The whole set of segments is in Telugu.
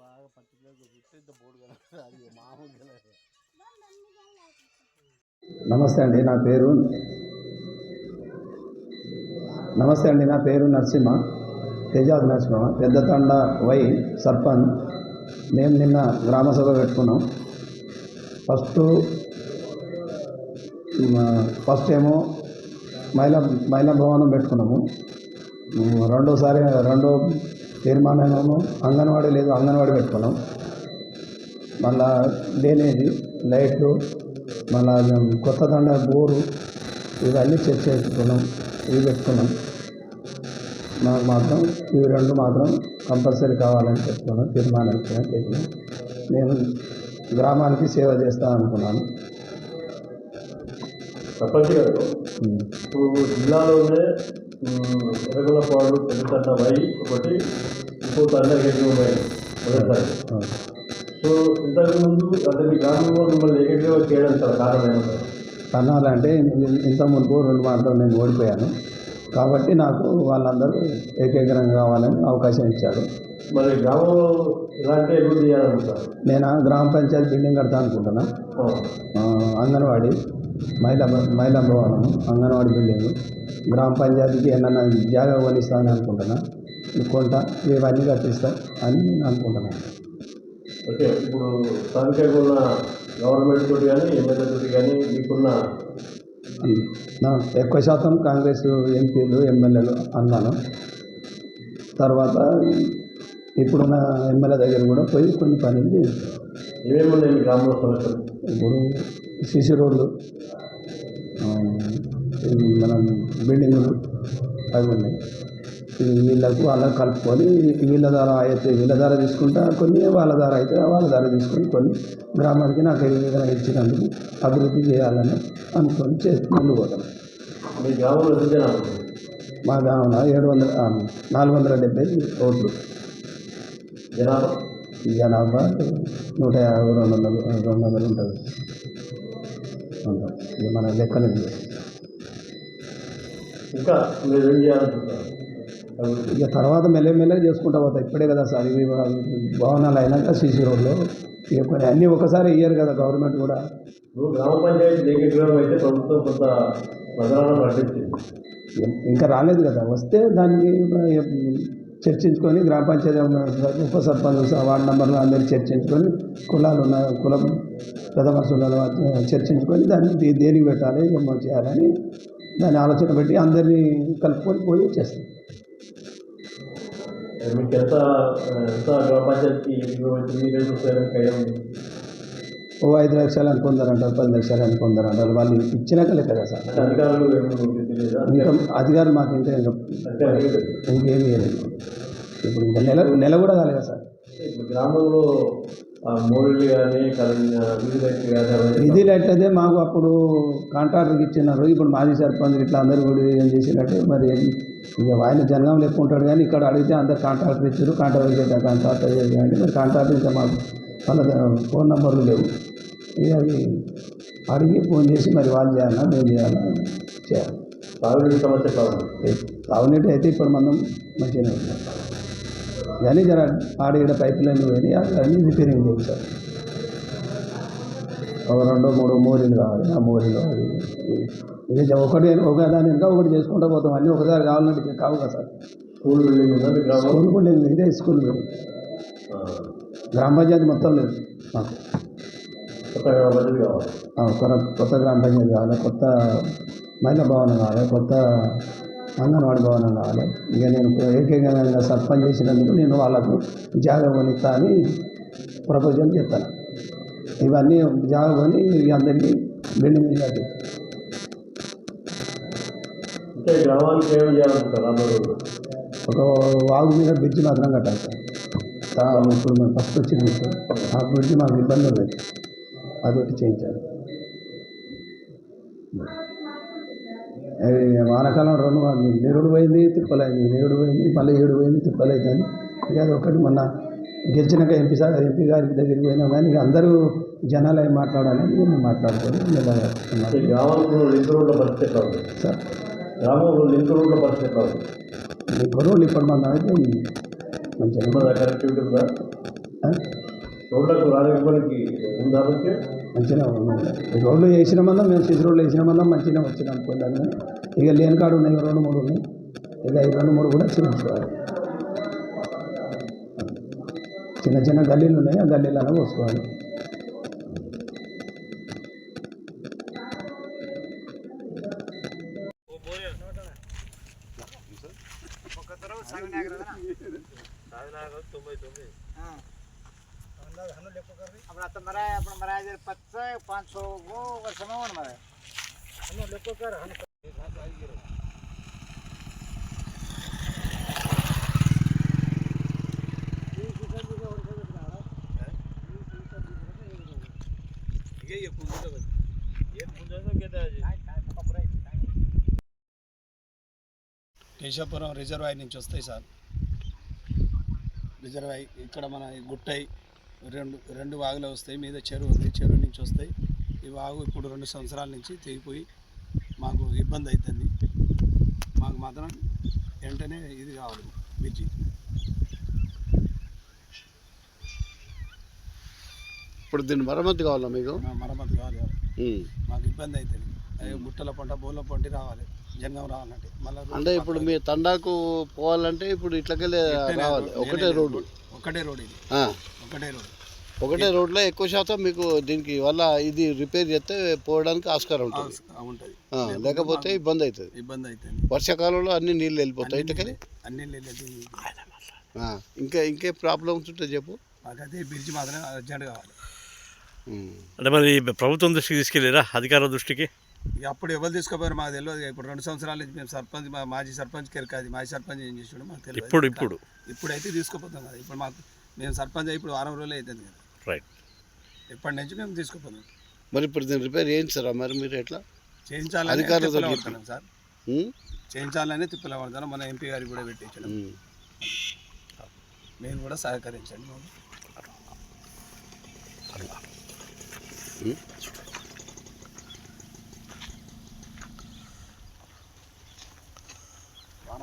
బాగా పర్టికులర్గా చూస్తే ఇంత బోర్డు అది నమస్తే అండి నా పేరు నమస్తే అండి నా పేరు నరసింహ. తేజాద్ నరసింహ. పెద్దతండ వై సర్పంచ్. మేము నిన్న గ్రామ సభ పెట్టుకున్నాం. ఫస్ట్ ఫస్ట్ ఏమో మహిళా మహిళా భవనం పెట్టుకున్నాము. రెండోసారి రెండో తీర్మానమేమో అంగన్వాడీ లేదు అంగన్వాడీ పెట్టుకున్నాం. మళ్ళా డ్రైనేజీ లైట్లు మళ్ళా కొత్త దండ బోరు ఇవన్నీ చర్చ చేసుకున్నాం ఇవి పెట్టుకున్నాం. నాకు మాత్రం ఇవి రెండు మాత్రం కంపల్సరీ కావాలని చెప్తున్నాను తీర్మానం ఇచ్చిన చెప్పిన నేను గ్రామానికి సేవ చేస్తాను అనుకున్నాను. సర్పంచ్ గారు. ఇప్పుడు జిల్లాలోనే ఎర్రగొల్లపాడు పెద్దతండ వై ఒకటి ఇంకో తండ్రి ఉన్నాయి మొదటిసారి. సో ఇంతకు ముందు అంటే మీ గ్రామంలో మిమ్మల్ని ఏకగ్రీవ చేయడం చాలా కారణం ఏమంటారు అనాలంటే ఇంత మునుపు రెండు మాటలు నేను ఓడిపోయాను. కాబట్టి నాకు వాళ్ళందరూ ఏకీకరంగా కావాలని అవకాశం ఇచ్చారు. మరి గ్రామంలో ఎలాంటి అభివృద్ధి చేయాలనుకుంటారు నేను గ్రామ పంచాయతీ బిల్డింగ్ కడతా అనుకుంటున్నా. అంగన్వాడీ. మహిళా మహిళా భవనం అంగన్వాడీ బిల్డింగ్ గ్రామ పంచాయతీకి ఏమన్నా జాగా కొనిస్తానని అనుకుంటున్నా. కొంట ఇవన్నీ కట్టిస్తా అని నేను అనుకుంటున్నాను ఓకే ఇప్పుడు స్థానికంగా ఉన్న గవర్నమెంట్ తోటి కానీ ఎమ్మెల్యే తోటి కానీ మీకున్న ఎక్కువ శాతం కాంగ్రెస్ ఎంపీలు ఎమ్మెల్యేలు అన్నాను. తర్వాత ఇప్పుడున్న ఎమ్మెల్యే దగ్గర కూడా పోయి కొన్ని పనులు చేస్తాను ఏమేమి ఉన్నాయి గ్రామంలో సమస్యలు? ఇప్పుడు సీసీ రోడ్లు ఇది మనం బిల్డింగులు అవి ఉన్నాయి ఈ వీళ్ళకు అలా కలుపుకొని వీళ్ళ ద్వారా అయితే వీళ్ళ ద్వారా తీసుకుంటా కొన్ని వాళ్ళ ద్వారా అయితే వాళ్ళ ద్వారా తీసుకొని కొన్ని గ్రామానికి నాకు ఈ విధంగా ఇచ్చినందుకు అభివృద్ధి చేయాలని అనుకొని చేసి ముందు పోతాం మీ గ్రామంలో మా గ్రామంలో ఏడు వందల నాలుగు వందల డెబ్బై ఓట్లు జనాభా జనాభా నూట యాభై రెండు వందలు రెండు వందలు ఉంటుంది ఇక మన లెక్కలేదు ఇంకా మీరు ఏం చేయాలనుకుంటారు అభివృద్ధి ఇక తర్వాత మెల్లమెల్లగా చేసుకుంటా పోతాయి ఇప్పుడే కదా సార్ ఇవి భవనాలు అయినాక సీసీ రోడ్లు. ఇక కొన్ని అన్నీ ఒకసారి ఇయ్యరు కదా గవర్నమెంట్ కూడా. గ్రామ పంచాయతీ అయితే ప్రభుత్వం కొంత ఇంకా రాలేదు కదా. వస్తే దానికి చర్చించుకొని గ్రామ పంచాయతీ ఉన్న ఉప సర్పంచ్ వార్డు నంబర్లు అందరూ చర్చించుకొని కులాలు ఉన్న కులం పెద్ద మనుషుల చర్చించుకొని దాన్ని దేనికి పెట్టాలి ఏమో చేయాలని దాన్ని ఆలోచన పెట్టి అందరినీ కలుపుకొని పోయి చేస్తాం. మీకు ఎంత ఎంత గ్రామ పంచాయతీ ఓ ఐదు లక్షలు అని కొందరంటారు పది లక్షలు అని కొందరంటారు వాళ్ళు ఇచ్చినాక లెక్క కదా సార్ ఇంకా అధికారులు మాకు ఇంకా. ఇంకేమీ లేదు. ఇప్పుడు ఇంకా నెల నెల కూడా కాలేదు సార్. గ్రామంలో ఇది లెక్కదే మాకు అప్పుడు కాంట్రాక్టర్కి ఇచ్చినారు. ఇప్పుడు మాజీ సర్పంచ్ ఇట్లా అందరూ కూడా ఏం చేసినట్టు మరి ఇక ఆయన జనగం లెక్క ఉంటాడు కానీ ఇక్కడ అడిగితే అందరు కాంట్రాక్టర్ ఇచ్చారు. కాంట్రాక్టర్ చేద్దాం కాంట్రాక్టర్ చేయండి మరి కాంట్రాక్టర్ ఇంకా మాకు వాళ్ళ ఫోన్ నెంబర్లు లేవు. ఇక అవి అడిగి ఫోన్ చేసి మరి వాళ్ళు చేయాలా మేము చేయాలా? చేయాలి. తాగునీటి సమస్య తాగునీటి అయితే ఇప్పుడు మనం మంచిగానే ఉన్నాం. కానీ జర ఆడ ఈడ పైప్ లైన్ పోయి అన్నీ రిపేరింగ్ సార్ ఒక రెండో మూడో మోరీలు కావాలి ఆ మోరీలు అది ఇది. ఒకటి ఒక దాని ఇంకా ఒకటి చేసుకుంటూ పోతాం అన్నీ ఒకసారి కావాలంటే కావు కదా సార్ స్కూల్ బిల్డింగ్ స్కూల్ లేదు ఇదే స్కూల్ ఆ, గ్రామ పంచాయతీ మొత్తం లేదు మాకు కొత్త గ్రామ పంచాయతీ కావాలి కొత్త గ్రామ పంచాయతీ కావాలి కొత్త మహిళా భవనం కావాలి కొత్త అంగన్వాడీ భవనం కావాలి ఇక నేను ఏకైకంగా సర్పంచ్ చేసినందుకు నేను వాళ్ళకు జాగా కొనిస్తా అని ప్రపోజల్ చెప్తాను ఇవన్నీ జాగా కొని ఇక అందరికీ బిల్డింగ్ రోజుల్లో? ఒక వాగు మీద బ్రిడ్జ్ మాత్రం కట్టాలి సార్. తా- ఇప్పుడు మేము ఫస్ట్ వచ్చింది. ఆ బ్రిడ్జ్ మాకు ఇబ్బంది అది ఒకటి చేయించాలి. వానాకాలం రెండు నిరుడు పోయింది తిప్పలైంది. నిరుడు పోయింది మళ్ళీ ఏడు పోయింది తిప్పలైంది ఇక అది ఒకటి మొన్న గెలిచినాక ఎంపీ సార్ ఎంపీ గారి దగ్గరికి పోయినాం కానీ ఇక అందరూ జనాలు ఏం మాట్లాడాలని మేము ఈ గ్రామంలో లింక్ రోడ్ల పరిస్థితి సార్. గ్రామంలో లింక్ రోడ్ల పరిస్థితి ఎట్లా ఉంది? మీ కుర్రోళ్ళు ఇప్పటి మంది అయితే మంచిగా. కనెక్టివిటీ ఉందా? రోడ్లకు రాజకీయానికి ఉందా మంచిగా ఉన్నాయి ఈ రోడ్లు వేసిన మందం మేము సిసి రోడ్లు వేసిన మందం మంచిగా వచ్చినాం అనుకోండి ఇక లేని కాడు ఉన్నాయి ఇక రెండు మూడు ఉన్నాయి. ఇక ఈ రెండు మూడు కూడా చిన్న చిన్న చిన్న గల్లీలు ఉన్నాయి ఆ గల్లీలలో పోసుకోవాలి. अपना तो मरा है अपना मरा है पच्चा पाँच सौ वो वर्ष में वन मरा हम लोग को कर हम కేశవపురం రిజర్వాయర్ నుంచి వస్తాయి సార్ రిజర్వాయర్ ఇక్కడ మన ఈ గుట్టై రెండు రెండు వాగులు వస్తాయి. మీద చెరువు ఉంది. చెరువు నుంచి వస్తాయి. ఈ వాగు ఇప్పుడు రెండు సంవత్సరాల నుంచి తెగిపోయి మాకు ఇబ్బంది అవుతుంది మాకు మాత్రం వెంటనే ఇది కావాలి బ్రిడ్జి. ఇప్పుడు దీని మరమ్మతు కావాలా మీకు? మరమ్మతు కావాలి. మాకు ఇబ్బంది అవుతుంది గుట్టల పంట బోళ్ళ పంట రావాలి. జంగం రావాలంటే. మళ్ళీ అంటే ఇప్పుడు మీ తండాకు పోవాలంటే ఇప్పుడు ఇట్లకెళ్ళి రావాలి. ఒకటే రోడ్డు. ఒకటే రోడ్ ఇది. ఒకటే రోడ్. ఒకటే రోడ్లో ఎక్కువ శాతం మీకు దీనికి వల్ల ఇది రిపేర్ చేస్తే పోవడానికి ఆస్కారం ఉంటుంది. లేకపోతే ఇబ్బంది అవుతుంది. ఇబ్బంది అవుతుంది. వర్షాకాలంలో అన్ని నీళ్ళు వెళ్ళిపోతాయి ఇటుకని అన్ని ఇంకా ఇంకే ప్రాబ్లమ్స్ ఉంటే చెప్పు. మాకైతే బ్రిడ్జ్ మాత్రం అర్జెంట్ కావాలి. అంటే మరి ప్రభుత్వం దృష్టికి తీసుకెళ్ళారా అధికారుల దృష్టికి? అప్పుడు ఎవరు తీసుకోపోయారు మాకు తెలియదు ఇప్పుడు రెండు సంవత్సరాల నుంచి మేము సర్పంచ్ మా మాజీ సర్పంచ్ కెరకాది మాజీ సర్పంచ్ ఏం చేసాడు మాకు తెలియదు ఇప్పుడు ఇప్పుడు. ఇప్పుడైతే తీసుకోపోతాం కదా. ఇప్పుడు మాకు మేము సర్పంచ్ అయ్యి ఇప్పుడు వారం రోజులు అవుతుంది కదా. రైట్ ఇప్పటి నుంచి మేము తీసుకుపోతాం. మరి ఇప్పుడు దీన్ని రిపేర్ చేయించారా మరి మీరు ఎట్లా? చేయించాలని అధికారులతో తిప్పలు చెప్పి. పడుతున్నాం సార్? చేయించాలని తిప్పలు పడుతున్నాం. మన ఎంపీ గారికి కూడా పెట్టించడం. మేము కూడా సహకరించండి. మాకు.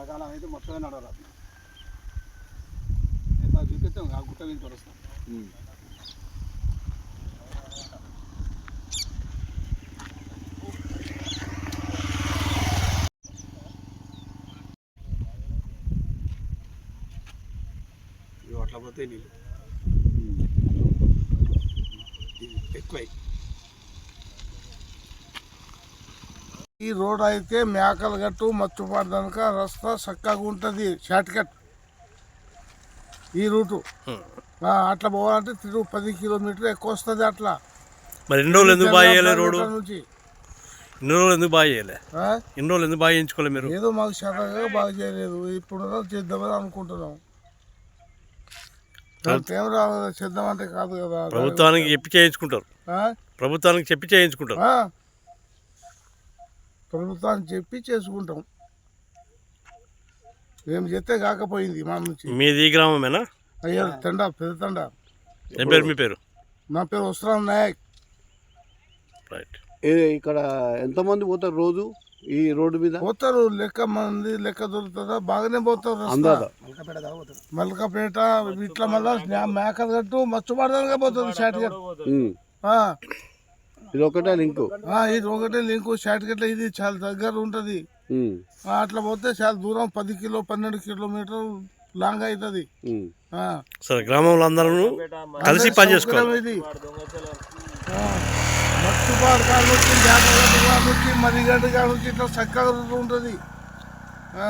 వానాకాలం అయితే మొత్తమే నడవరాదు. ఎంత చూపిస్తాం ఆ గుట్ట ఉమ్. ఇవి అట్లా పోతే నీళ్ళు. ఇది ఎక్కువై. ఈ రోడ్ అయితే మేకలగట్టు మచ్చుపాడు కనుక రస్తా చక్కగా ఉంటుంది. షార్ట్ కట్ ఈ రూటు. అట్లా పోవాలంటే తిరుగు పది కిలోమీటర్ ఎక్కువ వస్తుంది అట్లా. మరి ఎన్ని రోజులు ఎందుకు బాగా చేయలే రోడ్డు? ఇక్కడ నుంచి. ఇన్ని రోజులు ఎందుకు బాగా చేయలే? ఆ? ఇన్ని రోజులు ఎందుకు బాగా చేయించుకోలే మీరు? ఏదో మాకు సరదాగా బాగా చేయలేదు. ఇప్పుడు చేద్దామని అనుకుంటున్నాం. చేద్దామంటే కాదు కదా. ప్రభుత్వానికి చెప్పి చేయించుకుంటారు? ప్రభుత్వానికి చెప్పి చేయించుకుంటారు. ఆ? ప్రభుత్వానికి చెప్పి చేసుకుంటాం. ఏం చేస్తే కాకపోయింది మా నుంచి. మీది ఈ గ్రామమేనా? అయ్యా తండా పెద్ద తండా. ఏం పేరు మీ పేరు? నా పేరు వస్త్రాం నాయక్. రైట్ ఏ- ఇక్కడ ఎంతమంది పోతారు రోజు ఈ రోడ్డు మీద? పోతారు లెక్క మంది లెక్క దొరుకుతుందా? బాగానే పోతారు. అందాద. మల్కపేట ఇట్లా మళ్ళా మేకలు గట్టు మచ్చుపడదానిగా పోతుంది. ఆ, ఇది ఒకటే లింకు. ఆ, ఇది ఒకటే లింకు. షార్ట్ కట్ ఇది చాలా దగ్గర ఉంటుంది. అట్లా పోతే చాలా దూరం పది కిలో పన్నెండు కిలోమీటర్ లాంగ్ అవుతుంది. సరే గ్రామంలో అందరూ కలిసి పని చేసుకోవాలి. సౌకర్యం ఇది. ఆ, మచ్చుపాడు కాడ నుంచి జాగ్రత్త కాడ నుంచి మరిగడ్డ కాడ నుంచి ఇట్లా చక్కగా ఉంటుంది. ఆ.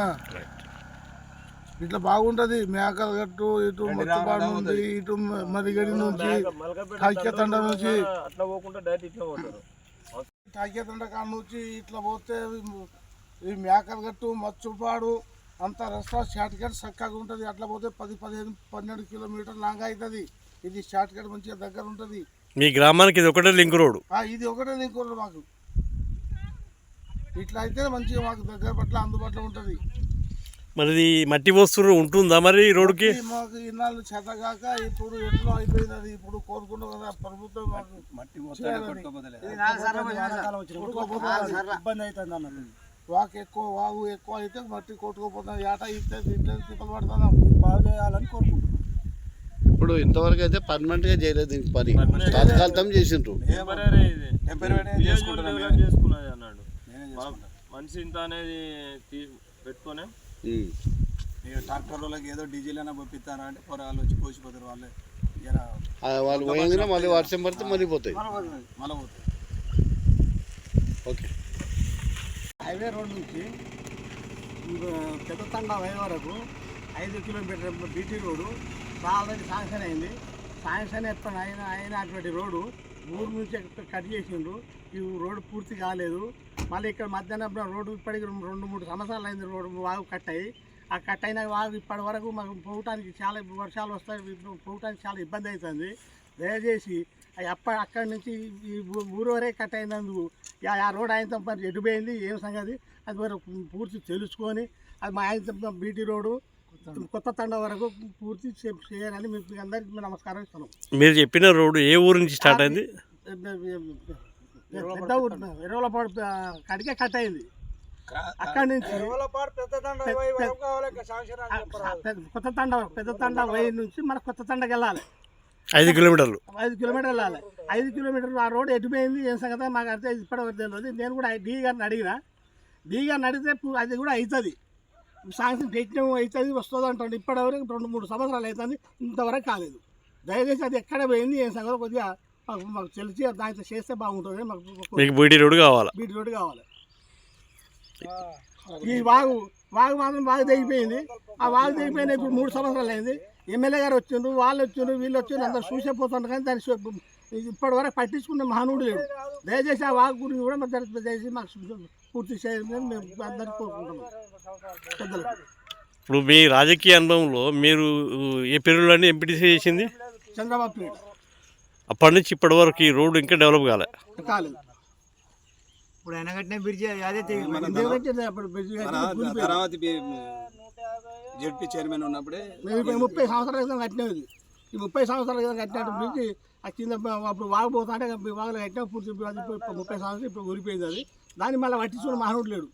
ఇట్లా బాగుంటది. మేకల గట్టు ఇటు నుండి ఇటు మరిగడి నుంచి తాక్యతండ నుంచి. తాక్యతండ కాడ నుంచి ఇట్లా పోతే ఈ మేకల గట్టు మచ్చుపాడు అంత రస్తా షార్ట్ కట్ చక్కగా ఉంటుంది. అట్లా పోతే పది పదిహేను పన్నెండు కిలోమీటర్ లాంగ్ అవుతుంది ఇది షార్ట్ కట్ మంచిగా దగ్గర ఉంటుంది. మీ గ్రామానికి ఇది ఒకటే లింక్ రోడ్డు ఆ, ఇది ఒకటే లింక్ ఉంది మాకు. ఇట్లా అయితే మంచిగా మాకు దగ్గర పట్ల అందుబాటులో ఉంటుంది. మరి ఇది మట్టి వస్తువు ఉంటుందా మరి రోడ్డుకి? మాకు ఇన్నాళ్ళు చేతగాక ఇప్పుడు ఎట్లా అయిపోయింది అది? ఇప్పుడు కోరుకున్నాం కదా ప్రభుత్వం మాకు మట్టి. ఇబ్బంది అవుతుంది అన్నది వాక్ ఎక్కువ వాగు ఎక్కువ అయితే మట్టి కొట్టుకోపోతుంది. ఏట ఇస్తే దీంట్లో తిప్పలు పడుతున్నాం. బాగా చేయాలని కోరుకుంటున్నాం. ఇప్పుడు ఇంతవరకు అయితే పర్మనెంట్గా చేయలేదు దీనికి పని. తాత్కాలికం చేసిండ్రు. మనిషి ఇంత అనేది తీ పెట్టుకొని ట్రాక్టర్ వాళ్ళకి ఏదో డీజిల్ అయినా పంపిస్తారా అంటే పొరగాళ్ళు వచ్చి పోసిపోతారు వాళ్ళే. మళ్ళీ వర్షం పడితే మళ్ళీ పోతాయి. మళ్ళీ పోతారు ఓకే. హైవే రోడ్ నుంచి పెద్ద తండా వరకు ఐదు kilometre BT road. Already sanction అయింది. శాంక్షన్ ఎప్పుడు అయిన అయినటువంటి రోడ్డు ఊరు నుంచి కట్ చేసిండ్రు. ఈ రోడ్డు పూర్తి కాలేదు. మళ్ళీ ఇక్కడ మధ్యాహ్నం రోడ్డు ఇప్పటికి రెండు మూడు సంవత్సరాలు అయింది రోడ్డు వాగు కట్ అయ్యి. ఆ కట్ అయిన వాగు ఇప్పటి వరకు మాకు పోవటానికి చాలా వర్షాలు వస్తాయి. పోవటానికి చాలా ఇబ్బంది అవుతుంది. దయచేసి అప్ప అక్కడి నుంచి ఈ ఊరు వరే కట్ అయినందుకు ఆ- రోడ్ ఆయన మరి ఎటు పోయింది ఏం సంగతి? అది మరి పూర్తి తెలుసుకొని అది మా ఆయన బీటీ రోడ్డు కొత్త తండ వరకు పూర్తి చేయాలని మీకు అందరికీ నమస్కారం ఇస్తున్నాం. మీరు చెప్పిన రోడ్డు ఏ ఊరు నుంచి స్టార్ట్ అయింది? పెద్ద ఎరవలపాడు కడికే కట్ అయింది. అక్కడి నుంచి పెద్ద- కొత్త తండ పెద్ద తండ వై నుంచి మన కొత్త తండకి వెళ్ళాలి. ఐదు కిలోమీటర్లు. ఐదు కిలోమీటర్లు వెళ్ళాలి. ఐదు కిలోమీటర్లు ఆ రోడ్ ఎటుపోయింది ఏం సంగతి మాకు అర్థం ఇప్పటివరకు తెలియదు. నేను కూడా డీ గారిని అడిగిన. డీ గారిని అడిగితే అది కూడా అవుతుంది. సాయంత్రం టెక్నం అవుతుంది వస్తుంది అంటాడు. ఇప్పటివరకు రెండు మూడు సంవత్సరాలు అవుతుంది ఇంతవరకు కాలేదు. దయచేసి అది ఎక్కడ పోయింది ఏం సంగతి కొద్దిగా మాకు మాకు తెలిసి దాంట్లో చేస్తే బాగుంటుంది. మాకు మీకు బీటీ రోడ్డు కావాలా? బీటీ రోడ్డు కావాలి. ఈ వాగు వాగు మాత్రం బాగా తెగిపోయింది. ఆ వాగు తెగిపోయిన ఇప్పుడు మూడు సంవత్సరాలు అయింది. ఎమ్మెల్యే గారు వచ్చిండ్రు వాళ్ళు వచ్చిండ్రు వీళ్ళు వచ్చిండ్రు అందరు చూసే పోతుండ్రు కానీ దాన్ని ఇప్పటి వరకు పట్టించుకున్న మహానుడు లేడు. దయచేసి ఆ వాగు గురించి కూడా మరి దయ- దయచేసి మాకు పూర్తి చేయాలని మేము అందరికీ కోరుకుంటున్నాం. పెద్దలకు ఇప్పుడు మీ రాజకీయ అనుభవంలో మీరు ఏ పేరులోని ఎంపీటీసీ చేసింది? చంద్రబాబు నాయుడు అప్పటి నుంచి ఇప్పటి వరకు ఈ రోడ్డు ఇంకా డెవలప్ కాలే. కాలేదు. ఇప్పుడు ఆయన కట్టిన బ్రిడ్జి అదే. తర్వాత జడ్పీ చైర్మన్ ఉన్నప్పుడే ముప్పై సంవత్సరాల క్రితం కట్టినది. ఈ ముప్పై సంవత్సరాల క్రితం కట్టినట్టు బ్రిడ్జి ఆ కింద అప్పుడు వాగు పోతా అంటే వాగులు కట్టినా పూర్తి ముప్పై సంవత్సరాలు ఇప్పుడు ఊరిపోయింది అది. దాన్ని మళ్ళీ పట్టించుకున్న మహానుడు లేడు.